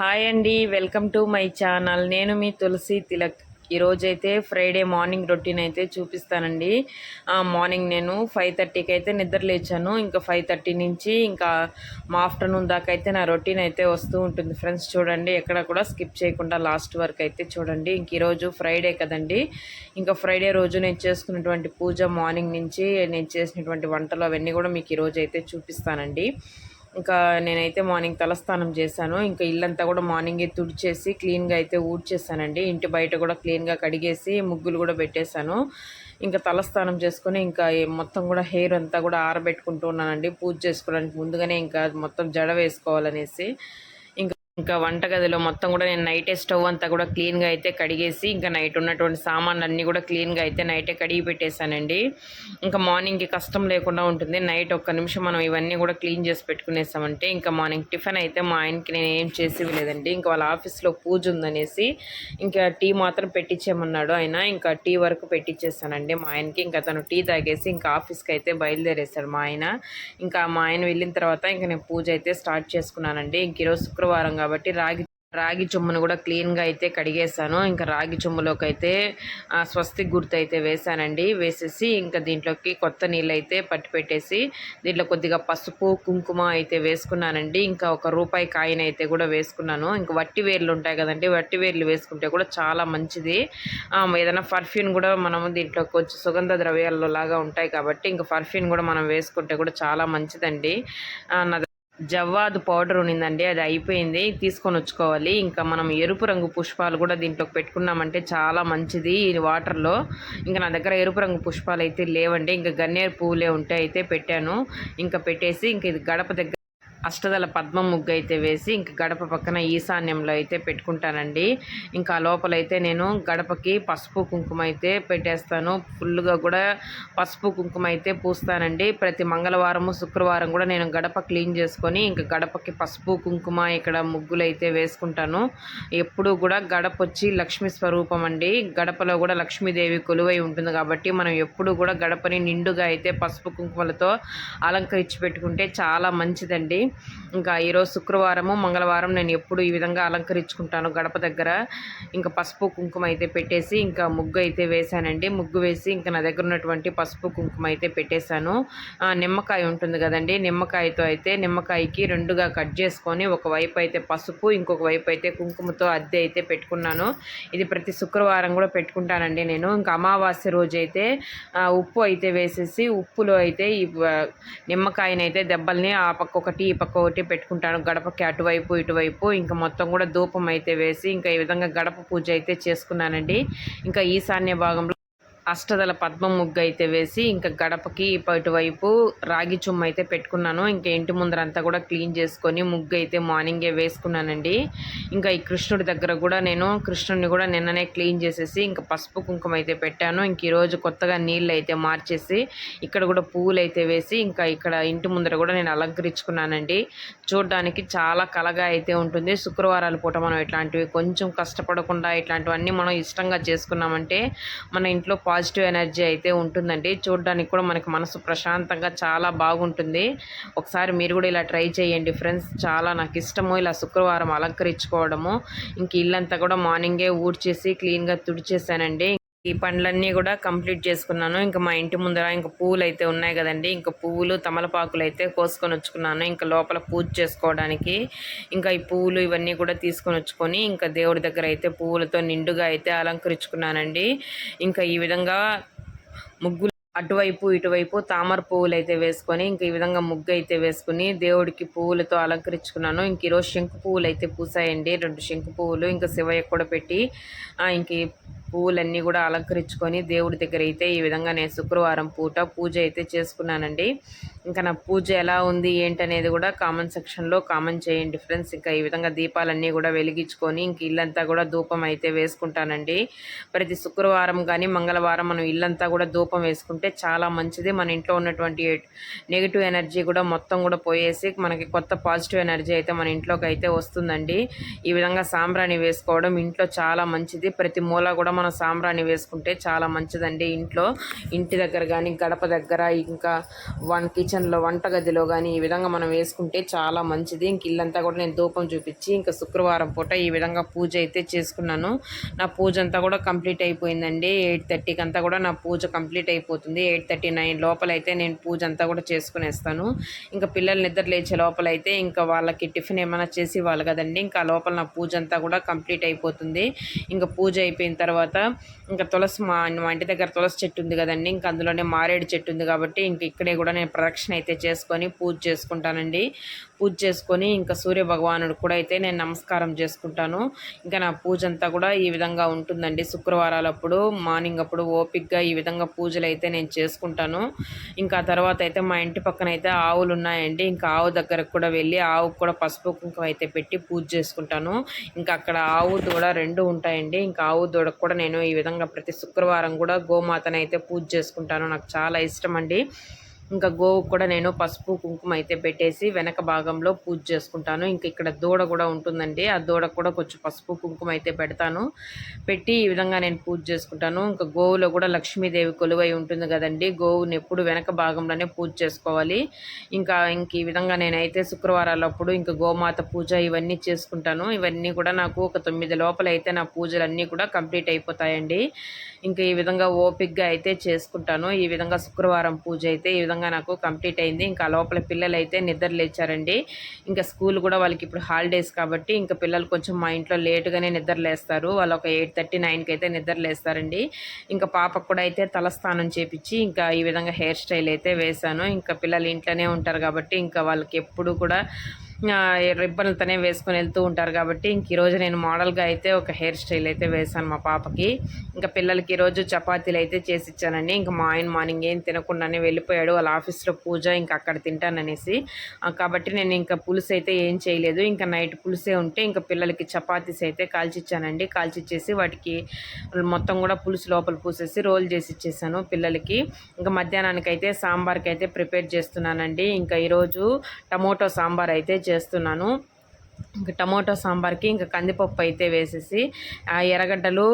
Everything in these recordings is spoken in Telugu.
హాయ్ అండి వెల్కమ్ టు మై ఛానల్. నేను మీ తులసి తిలక్. ఈరోజైతే ఫ్రైడే మార్నింగ్ రొటీన్ అయితే చూపిస్తానండి. మార్నింగ్ నేను ఫైవ్ థర్టీకి అయితే నిద్ర లేచాను. ఇంకా ఫైవ్ థర్టీ నుంచి ఇంకా మా ఆఫ్టర్నూన్ దాకా అయితే నా రొటీన్ అయితే వస్తూ ఉంటుంది. ఫ్రెండ్స్ చూడండి ఎక్కడ కూడా స్కిప్ చేయకుండా లాస్ట్ వరకు అయితే చూడండి. ఇంక ఈరోజు ఫ్రైడే కదండి. ఇంకా ఫ్రైడే రోజు నేను చేసుకున్నటువంటి పూజ మార్నింగ్ నుంచి నేను చేసినటువంటి వంటలు అవన్నీ కూడా మీకు ఈరోజు అయితే చూపిస్తానండి. ఇంకా నేనైతే మార్నింగ్ తలస్నానం చేశాను. ఇంకా ఇల్లంతా కూడా మార్నింగే తుడిచేసి క్లీన్గా అయితే ఊడ్చేసానండి ఇంటి బయట కూడా క్లీన్గా కడిగేసి ముగ్గులు కూడా పెట్టేశాను. ఇంకా తలస్నానం చేసుకుని ఇంకా మొత్తం కూడా హెయిర్ అంతా కూడా ఆరబెట్టుకుంటూ ఉన్నానండి. పూజ చేసుకోవడానికి ముందుగానే ఇంకా మొత్తం జడ వేసుకోవాలనేసి. ఇంకా వంటగదిలో మొత్తం కూడా నేను నైటే స్టవ్ అంతా కూడా క్లీన్గా అయితే కడిగేసి ఇంకా నైట్ ఉన్నటువంటి సామాన్లు అన్నీ కూడా క్లీన్గా అయితే నైటే కడిగి పెట్టేశానండి. ఇంకా మార్నింగ్కి కష్టం లేకుండా ఉంటుంది. నైట్ ఒక్క నిమిషం మనం ఇవన్నీ కూడా క్లీన్ చేసి పెట్టుకునేసామంటే ఇంకా మార్నింగ్ టిఫిన్ అయితే మా ఆయనకి నేను ఏం చేసి లేదండి ఇంకా వాళ్ళ ఆఫీస్లో పూజ ఉందనేసి ఇంకా టీ మాత్రం పెట్టించేమన్నాడు ఆయన. ఇంకా టీ వరకు పెట్టించేసానండి మా ఆయనకి. ఇంకా తను టీ తాగేసి ఇంకా ఆఫీస్కి అయితే బయలుదేరేశాడు మా ఆయన. ఇంకా మా ఆయన వెళ్ళిన తర్వాత ఇంకా నేను పూజ అయితే స్టార్ట్ చేసుకున్నానండి. ఇంక ఈరోజు శుక్రవారం కాబట్టి రాగి రాగి చొమ్మును కూడా క్లీన్గా అయితే కడిగేసాను ఇంకా రాగి చొమ్ములోకి అయితే స్వస్తి గుర్తు అయితే వేసానండి వేసేసి ఇంకా దీంట్లోకి కొత్త నీళ్ళు అయితే పట్టి పెట్టేసి దీంట్లో కొద్దిగా పసుపు కుంకుమ అయితే వేసుకున్నానండి. ఇంకా ఒక రూపాయి కాయిన్ అయితే కూడా వేసుకున్నాను. ఇంకా వట్టి వేర్లు ఉంటాయి కదండి వట్టి వేర్లు వేసుకుంటే కూడా చాలా మంచిది. ఏదైనా పర్ఫ్యూమ్ కూడా మనము దీంట్లో కొంచెం సుగంధ ద్రవ్యాల్లో లాగా ఉంటాయి కాబట్టి ఇంకా పర్ఫ్యూమ్ కూడా మనం వేసుకుంటే కూడా చాలా మంచిదండి. నా జవ్వాదు పౌడర్ ఉన్నిందండి అది అయిపోయింది తీసుకొని వచ్చుకోవాలి. ఇంకా మనం ఎరుపు రంగు పుష్పాలు కూడా దీంట్లోకి పెట్టుకున్నామంటే చాలా మంచిది ఈ వాటర్లో. ఇంకా నా దగ్గర ఎరుపు రంగు పుష్పాలు అయితే లేవండి ఇంకా గన్నేరు పువ్వులే ఉంటే అయితే పెట్టాను. ఇంకా పెట్టేసి ఇంక ఇది గడప దగ్గర అష్టదల పద్మ ముగ్గు అయితే వేసి ఇంక గడప పక్కన ఈశాన్యంలో అయితే పెట్టుకుంటానండి. ఇంకా లోపల అయితే నేను గడపకి పసుపు కుంకుమ అయితే పెట్టేస్తాను. ఫుల్గా కూడా పసుపు కుంకుమ అయితే పూస్తానండి. ప్రతి మంగళవారము శుక్రవారం కూడా నేను గడప క్లీన్ చేసుకొని ఇంకా గడపకి పసుపు కుంకుమ ఇక్కడ ముగ్గులు అయితే వేసుకుంటాను. ఎప్పుడు కూడా గడప వచ్చి లక్ష్మీ స్వరూపం అండి. గడపలో కూడా లక్ష్మీదేవి కొలువై ఉంటుంది కాబట్టి మనం ఎప్పుడు కూడా గడపని నిండుగా అయితే పసుపు కుంకుమలతో అలంకరించి పెట్టుకుంటే చాలా మంచిదండి. ఇంకా ఈరోజు శుక్రవారము మంగళవారం నేను ఎప్పుడు ఈ విధంగా అలంకరించుకుంటాను గడప దగ్గర. ఇంకా పసుపు కుంకుమ అయితే పెట్టేసి ఇంకా ముగ్గు అయితే వేశానండి. ముగ్గు వేసి ఇంకా నా దగ్గర ఉన్నటువంటి పసుపు కుంకుమ అయితే పెట్టేశాను. నిమ్మకాయ ఉంటుంది కదండి నిమ్మకాయతో అయితే నిమ్మకాయకి రెండుగా కట్ చేసుకొని ఒకవైపు అయితే పసుపు ఇంకొక వైపు అయితే కుంకుమతో అద్దె అయితే పెట్టుకున్నాను. ఇది ప్రతి శుక్రవారం కూడా పెట్టుకుంటానండి నేను. ఇంకా అమావాస్య రోజు అయితే ఉప్పు అయితే వేసేసి ఉప్పులో అయితే ఈ నిమ్మకాయనైతే దెబ్బల్ని ఆ పక్క ఒకటి పక్క ఒకటి పెట్టుకుంటాను. గడపకి అటువైపు ఇటువైపు ఇంకా మొత్తం కూడా ధూపం అయితే వేసి ఇంకా ఈ విధంగా గడప పూజ అయితే చేసుకున్నానండి. ఇంకా ఈశాన్య భాగంలో అష్టదల పద్మ ముగ్గు అయితే వేసి ఇంకా గడపకి ఇటువైపు రాగి చుమ్మ అయితే పెట్టుకున్నాను. ఇంకా ఇంటి ముందరంతా కూడా క్లీన్ చేసుకొని ముగ్గు అయితే మార్నింగే వేసుకున్నానండి. ఇంకా ఈ కృష్ణుడి దగ్గర కూడా నేను కృష్ణుడిని కూడా నిన్ననే క్లీన్ చేసేసి ఇంకా పసుపు కుంకుమ అయితే పెట్టాను. ఇంక ఈరోజు కొత్తగా నీళ్ళు అయితే మార్చేసి ఇక్కడ కూడా పువ్వులు అయితే వేసి ఇంకా ఇక్కడ ఇంటి ముందర కూడా నేను అలంకరించుకున్నానండి. చూడడానికి చాలా కలగా అయితే ఉంటుంది. శుక్రవారాల పూట మనం ఇట్లాంటివి కొంచెం కష్టపడకుండా ఇట్లాంటివన్నీ మనం ఇష్టంగా చేసుకున్నామంటే మన ఇంట్లో పాజిటివ్ ఎనర్జీ అయితే ఉంటుందండి. చూడడానికి కూడా మనకి మనసు ప్రశాంతంగా చాలా బాగుంటుంది. ఒకసారి మీరు కూడా ఇలా ట్రై చేయండి ఫ్రెండ్స్. చాలా నాకు ఇష్టము ఇలా శుక్రవారం అలంకరించుకోవడము. ఇంక ఇల్లంతా కూడా మార్నింగే ఊడ్చేసి క్లీన్గా తుడిచేసానండి. ఈ పండ్లన్నీ కూడా కంప్లీట్ చేసుకున్నాను. ఇంకా మా ఇంటి ముందర ఇంకా పువ్వులు అయితే ఉన్నాయి కదండి. ఇంకా పువ్వులు తమలపాకులు అయితే కోసుకొని వచ్చుకున్నాను. ఇంకా లోపల పూజ చేసుకోవడానికి ఇంకా ఈ పువ్వులు ఇవన్నీ కూడా తీసుకొని వచ్చుకొని ఇంకా దేవుడి దగ్గర అయితే పువ్వులతో నిండుగా అయితే అలంకరించుకున్నానండి. ఇంకా ఈ విధంగా ముగ్గులు అటువైపు ఇటువైపు తామర పువ్వులు అయితే వేసుకొని ఇంక ఈ విధంగా ముగ్గు అయితే వేసుకుని దేవుడికి పువ్వులతో అలంకరించుకున్నాను. ఇంక ఈరోజు శంకు పువ్వులు అయితే పూసాయండి. రెండు శంకు పువ్వులు ఇంకా శివయ్య కూడా పెట్టి ఇంక పువ్వులన్నీ కూడా అలంకరించుకొని దేవుడి దగ్గర అయితే ఈ విధంగా నేను శుక్రవారం పూట పూజ అయితే చేసుకున్నానండి. ఇంకా నా పూజ ఎలా ఉంది ఏంటనేది కూడా కామెంట్ సెక్షన్లో కామెంట్ చేయండి ఫ్రెండ్స్. ఇంకా ఈ విధంగా దీపాలన్నీ కూడా వెలిగించుకొని ఇంక ఇల్లంతా కూడా ధూపం అయితే వేసుకుంటానండి. ప్రతి శుక్రవారం కానీ మంగళవారం మనం ఇల్లంతా కూడా ధూపం వేసుకుంటే చాలా మంచిది. మన ఇంట్లో ఉన్నటువంటి నెగిటివ్ ఎనర్జీ కూడా మొత్తం కూడా పోయేసి మనకి కొత్త పాజిటివ్ ఎనర్జీ అయితే మన ఇంట్లోకి అయితే వస్తుందండి. ఈ విధంగా సాంబ్రాణి వేసుకోవడం ఇంట్లో చాలా మంచిది. ప్రతి మూల కూడా మనం మనం సాంబ్రాణి వేసుకుంటే చాలా మంచిదండి ఇంట్లో. ఇంటి దగ్గర కానీ గడప దగ్గర ఇంకా వన్ కిచెన్లో వంటగదిలో కానీ ఈ విధంగా మనం వేసుకుంటే చాలా మంచిది. ఇంక ఇల్లంతా కూడా నేను ధూపం చూపించి ఇంకా శుక్రవారం పూట ఈ విధంగా పూజ అయితే చేసుకున్నాను. నా పూజ అంతా కూడా కంప్లీట్ అయిపోయిందండి. ఎయిట్ థర్టీకి అంతా కూడా నా పూజ కంప్లీట్ అయిపోతుంది. ఎయిట్ థర్టీ నైన్ లోపల అయితే నేను పూజ అంతా కూడా చేసుకునేస్తాను. ఇంకా పిల్లలు నిద్ర లేచే లోపల అయితే ఇంకా వాళ్ళకి టిఫిన్ ఏమైనా చేసి ఇవ్వాలి కదండి. ఇంకా లోపల నా పూజ అంతా కూడా కంప్లీట్ అయిపోతుంది. ఇంకా పూజ అయిపోయిన తర్వాత ఇంకా తులసి మా మా ఇంటి దగ్గర తులసి చెట్టు ఉంది కదండి. ఇంకా అందులోనే మారేడు చెట్టు ఉంది కాబట్టి ఇంక ఇక్కడే కూడా నేను ప్రదక్షిణ అయితే చేసుకొని పూజ చేసుకుంటానండి. పూజ చేసుకొని ఇంకా సూర్య భగవానుడు కూడా అయితే నేను నమస్కారం చేసుకుంటాను. ఇంకా నా పూజ అంతా కూడా ఈ విధంగా ఉంటుందండి. శుక్రవారాలప్పుడు మార్నింగ్ అప్పుడు ఓపిక్గా ఈ విధంగా పూజలు అయితే నేను చేసుకుంటాను. ఇంకా తర్వాత అయితే మా ఇంటి పక్కన అయితే ఆవులు ఉన్నాయండి. ఇంకా ఆవు దగ్గరకు కూడా వెళ్ళి ఆవుకు కూడా పసుపు కుంకుమ అయితే పెట్టి పూజ చేసుకుంటాను. ఇంకా అక్కడ ఆవు దూడ రెండు ఉంటాయండి. ఇంకా ఆవు దూడకు కూడా నేను ఈ విధంగా ప్రతి శుక్రవారం కూడా గోమాతను అయితే పూజ చేసుకుంటాను. నాకు చాలా ఇష్టం అండి. ఇంకా గోవు కూడా నేను పసుపు కుంకుమ అయితే పెట్టేసి వెనక భాగంలో పూజ చేసుకుంటాను. ఇంకా ఇక్కడ దూడ కూడా ఉంటుందండి. ఆ దూడకు కూడా కొంచెం పసుపు కుంకుమ అయితే పెడతాను. పెట్టి ఈ విధంగా నేను పూజ చేసుకుంటాను. ఇంకా గోవులో కూడా లక్ష్మీదేవి కొలువై ఉంటుంది కదండి. గోవుని ఎప్పుడు వెనక భాగంలోనే పూజ చేసుకోవాలి. ఇంకా ఇంక ఈ విధంగా నేనైతే శుక్రవారాలప్పుడు ఇంకా గోమాత పూజ ఇవన్నీ చేసుకుంటాను. ఇవన్నీ కూడా నాకు ఒక తొమ్మిది లోపల అయితే నా పూజలన్నీ కూడా కంప్లీట్ అయిపోతాయండి. ఇంకా ఈ విధంగా ఓపిక్గా అయితే చేసుకుంటాను. ఈ విధంగా శుక్రవారం పూజ అయితే ఈ విధంగా నాకు కంప్లీట్ అయింది. ఇంకా లోపల పిల్లలు అయితే నిద్ర లేచారండి. ఇంకా స్కూల్ కూడా వాళ్ళకి ఇప్పుడు హాలిడేస్ కాబట్టి ఇంకా పిల్లలు కొంచెం మా ఇంట్లో లేటుగానే నిద్ర లేస్తారు. వాళ్ళు ఒక ఎయిట్ థర్టీ నైన్కి అయితే నిద్ర లేస్తారండి. ఇంకా పాపకు కూడా అయితే తలస్నానం చేపించి ఇంకా ఈ విధంగా హెయిర్ స్టైల్ అయితే వేశాను. ఇంకా పిల్లలు ఇంట్లోనే ఉంటారు కాబట్టి ఇంకా వాళ్ళకి ఎప్పుడు కూడా రిబ్బన్లతోనే వేసుకొని వెళ్తూ ఉంటారు కాబట్టి ఇంక ఈరోజు నేను మోడల్గా అయితే ఒక హెయిర్ స్టైల్ అయితే వేశాను మా పాపకి. ఇంకా పిల్లలకి ఈరోజు చపాతీలు అయితే చేసి ఇచ్చానండి. ఇంకా మా ఆయన మార్నింగ్ ఏం తినకుండానే వెళ్ళిపోయాడు. వాళ్ళ ఆఫీస్లో పూజ ఇంకా అక్కడ తింటాననేసి. కాబట్టి నేను ఇంకా పులుసు అయితే ఏం చేయలేదు. ఇంకా నైట్ పులుసే ఉంటే ఇంకా పిల్లలకి చపాతీస్ అయితే కాల్చిచ్చానండి. కాల్చిచ్చేసి వాటికి మొత్తం కూడా పులుసు లోపల పూసేసి రోల్ చేసి ఇచ్చేసాను పిల్లలకి. ఇంకా మధ్యాహ్నానికి అయితే సాంబార్కి అయితే ప్రిపేర్ చేస్తున్నానండి. ఇంకా ఈరోజు టమోటో సాంబార్ అయితే చేస్తున్నాను. ఇంకా టమోటో సాంబార్కి ఇంకా కందిపప్పు అయితే వేసేసి ఆ ఎర్రగడ్డలు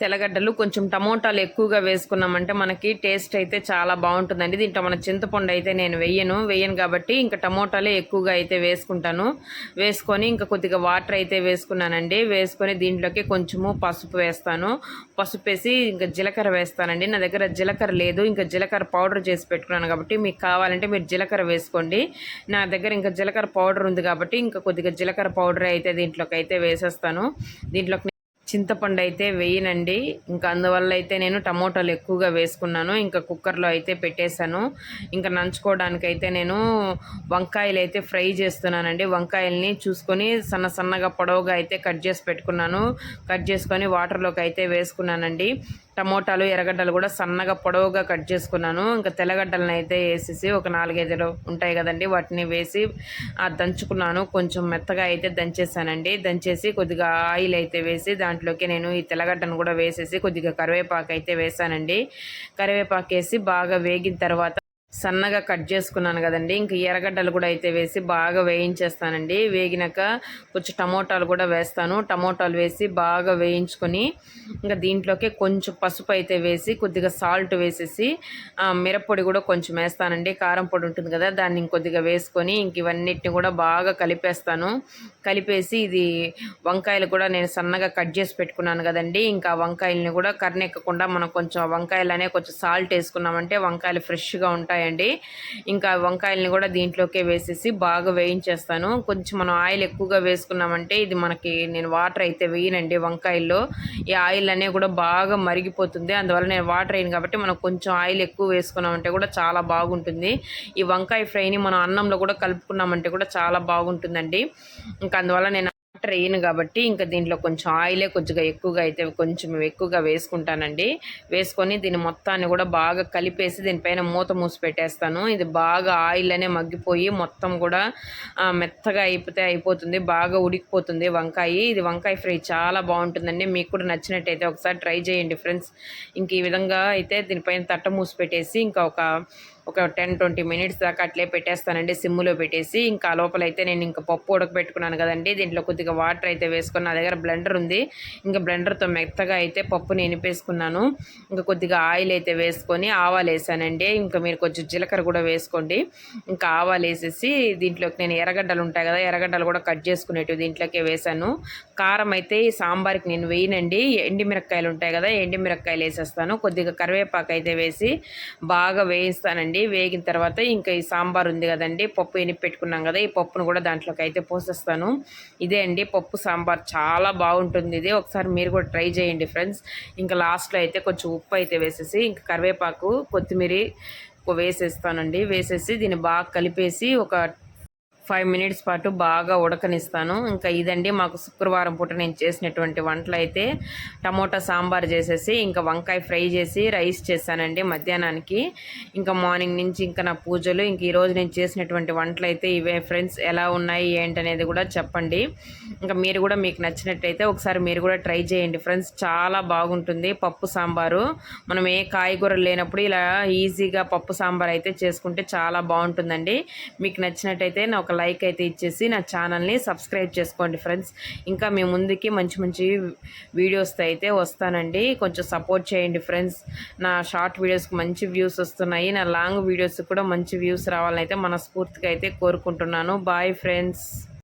తెల్లగడ్డలు కొంచెం టమోటాలు ఎక్కువగా వేసుకున్నామంటే మనకి టేస్ట్ అయితే చాలా బాగుంటుందండి. దీంట్లో మన చింతపండు అయితే నేను వెయ్యను వెయ్యను కాబట్టి ఇంకా టమోటాలే ఎక్కువగా అయితే వేసుకుంటాను. వేసుకొని ఇంకా కొద్దిగా వాటర్ అయితే వేసుకున్నానండి. వేసుకొని దీంట్లోకి కొంచెము పసుపు వేస్తాను. పసుపు వేసి ఇంకా జీలకర్ర వేస్తానండి. నా దగ్గర జీలకర్ర లేదు. ఇంకా జీలకర్ర పౌడర్ చేసి పెట్టుకున్నాను కాబట్టి మీకు కావాలంటే మీరు జీలకర్ర వేసుకోండి. నా దగ్గర ఇంకా జీలకర్ర పౌడర్ ఉంది కాబట్టి ఇంకా కొద్దిగా జీలకర్ర పౌడర్ అయితే దీంట్లోకి అయితే వేసేస్తాను. దీంట్లోకి చింతపండు అయితే వేయనండి. ఇంకా అందువల్ల అయితే నేను టమోటాలు ఎక్కువగా వేసుకున్నాను. ఇంకా కుక్కర్లో అయితే పెట్టేశాను. ఇంకా నంచుకోవడానికి అయితే నేను వంకాయలు అయితే ఫ్రై చేస్తున్నానండి. వంకాయల్ని చూసుకొని సన్న సన్నగా పొడవుగా అయితే కట్ చేసి పెట్టుకున్నాను. కట్ చేసుకొని వాటర్లోకి అయితే వేసుకున్నానండి. టమోటాలు ఎర్రగడ్డలు కూడా సన్నగా పొడవుగా కట్ చేసుకున్నాను. ఇంకా తెల్లగడ్డలను అయితే వేసేసి ఒక నాలుగైదు ఉంటాయి కదండి వాటిని వేసి దంచుకున్నాను. కొంచెం మెత్తగా అయితే దంచేసానండి. దంచేసి కొద్దిగా ఆయిల్ అయితే వేసి దాంట్లోకి నేను ఈ తెల్లగడ్డను కూడా వేసేసి కొద్దిగా కరివేపాకు అయితే వేసానండి. కరివేపాకు వేసి బాగా వేగిన తర్వాత సన్నగా కట్ చేసుకున్నాను కదండి. ఇంక ఎర్రగడ్డలు కూడా అయితే వేసి బాగా వేయించేస్తానండి. వేగినాక కొంచెం టమోటాలు కూడా వేస్తాను. టమోటాలు వేసి బాగా వేయించుకొని ఇంకా దీంట్లోకి కొంచెం పసుపు అయితే వేసి కొద్దిగా సాల్ట్ వేసేసి మిరప్పొడి కూడా కొంచెం వేస్తానండి. కారం పొడి ఉంటుంది కదా దాన్ని ఇంకొద్దిగా వేసుకొని ఇంక ఇవన్నిటిని కూడా బాగా కలిపేస్తాను. కలిపేసి ఇది వంకాయలు కూడా నేను సన్నగా కట్ చేసి పెట్టుకున్నాను కదండి. ఇంకా వంకాయలని కూడా కర్నెక్కకుండా మనం కొంచెం వంకాయలనే కొంచెం సాల్ట్ వేసుకున్నామంటే వంకాయలు ఫ్రెష్గా ఉంటాయి ఉంటాయండి ఇంకా వంకాయలని కూడా దీంట్లోకే వేసేసి బాగా వేయించేస్తాను. కొంచెం మనం ఆయిల్ ఎక్కువగా వేసుకున్నామంటే ఇది మనకి నేను వాటర్ అయితే వేయనండి వంకాయల్లో. ఈ ఆయిల్ అనేది కూడా బాగా మరిగిపోతుంది. అందువల్ల నేను వాటర్ వేయను కాబట్టి మనం కొంచెం ఆయిల్ ఎక్కువ వేసుకున్నామంటే కూడా చాలా బాగుంటుంది. ఈ వంకాయ ఫ్రైని మనం అన్నంలో కూడా కలుపుకున్నామంటే కూడా చాలా బాగుంటుందండి. ఇంకా అందువల్ల నేను ట్రైన్ కాబట్టి ఇంకా దీంట్లో కొంచెం ఆయిలే కొద్దిగా ఎక్కువగా అయితే కొంచెం ఎక్కువగా వేసుకుంటానండి. వేసుకొని దీని మొత్తాన్ని కూడా బాగా కలిపేసి దీనిపైన మూత మూసి పెట్టేస్తాను. ఇది బాగా ఆయిల్ అనే మగ్గిపోయి మొత్తం కూడా మెత్తగా అయిపోతే అయిపోతుంది బాగా ఉడికిపోతుంది వంకాయ. ఇది వంకాయ ఫ్రై చాలా బాగుంటుందండి. మీకు కూడా నచ్చినట్టయితే ఒకసారి ట్రై చేయండి ఫ్రెండ్స్. ఇంక ఈ విధంగా అయితే దీనిపైన తట్ట మూసి పెట్టేసి ఇంకా ఒక ఒక టెన్ ట్వంటీ మినిట్స్ దాకా అట్లే పెట్టేస్తానండి సిమ్లో పెట్టేసి. ఇంకా లోపల అయితే నేను ఇంకా పప్పు ఉడకబెట్టుకున్నాను కదండి. దీంట్లో కొద్దిగా వాటర్ అయితే వేసుకుని నా దగ్గర బ్లెండర్ ఉంది. ఇంకా బ్లెండర్తో మెత్తగా అయితే పప్పుని ఎనిపేసుకున్నాను ఇంకా కొద్దిగా ఆయిల్ అయితే వేసుకొని ఆవాలు వేసానండి. ఇంకా మీరు కొంచెం జీలకర్ర కూడా వేసుకోండి. ఇంకా ఆవాలు వేసేసి దీంట్లోకి నేను ఎర్రగడ్డలు ఉంటాయి కదా ఎర్రగడ్డలు కూడా కట్ చేసుకునేటివి దీంట్లోకే వేసాను. కారం అయితే ఈ సాంబార్కి నేను వేయనండి. ఎండిమిరక్కాయలు ఉంటాయి కదా ఎండిమిరక్కాయలు వేసేస్తాను. కొద్దిగా కరివేపాకు అయితే వేసి బాగా వేయిస్తానండి. వేగిన తర్వాత ఇంకా ఈ సాంబార్ ఉంది కదండి పప్పు ఎనిపి పెట్టుకున్నాం కదా ఈ పప్పును కూడా దాంట్లోకి అయితే పోసేస్తాను. ఇదే అండి పప్పు సాంబార్ చాలా బాగుంటుంది ఇది. ఒకసారి మీరు కూడా ట్రై చేయండి ఫ్రెండ్స్. ఇంకా లాస్ట్లో అయితే కొంచెం ఉప్పు అయితే వేసేసి ఇంకా కరివేపాకు కొత్తిమీర వేసేస్తానండి. వేసేసి దీన్ని బాగా కలిపేసి ఒక ఫైవ్ మినిట్స్ పాటు బాగా ఉడకనిస్తాను. ఇంకా ఇదండి మాకు శుక్రవారం పూట నేను చేసినటువంటి వంటలు అయితే. టమోటా సాంబార్ చేసేసి ఇంకా వంకాయ ఫ్రై చేసి రైస్ చేశానండి మధ్యాహ్నానికి. ఇంకా మార్నింగ్ నుంచి ఇంకా నా పూజలు ఇంక ఈరోజు నేను చేసినటువంటి వంటలు అయితే ఇవే ఫ్రెండ్స్. ఎలా ఉన్నాయి ఏంటనేది కూడా చెప్పండి. ఇంకా మీరు కూడా మీకు నచ్చినట్టయితే ఒకసారి మీరు కూడా ట్రై చేయండి ఫ్రెండ్స్. చాలా బాగుంటుంది పప్పు సాంబారు. మనం ఏ కాయగూరలు లేనప్పుడు ఇలా ఈజీగా పప్పు సాంబార్ అయితే చేసుకుంటే చాలా బాగుంటుందండి. మీకు నచ్చినట్టయితే నా ఒక లైక్ అయితే ఇచ్చేసి నా ఛానల్ని సబ్స్క్రైబ్ చేసుకోండి ఫ్రెండ్స్. ఇంకా మీ ముందుకి మంచి మంచి వీడియోస్తో అయితే వస్తానండి. కొంచెం సపోర్ట్ చేయండి ఫ్రెండ్స్. నా షార్ట్ వీడియోస్కి మంచి వ్యూస్ వస్తున్నాయి. నా లాంగ్ వీడియోస్ కూడా మంచి వ్యూస్ రావాలని అయితే మనస్ఫూర్తిగా అయితే కోరుకుంటున్నాను. Bye friends.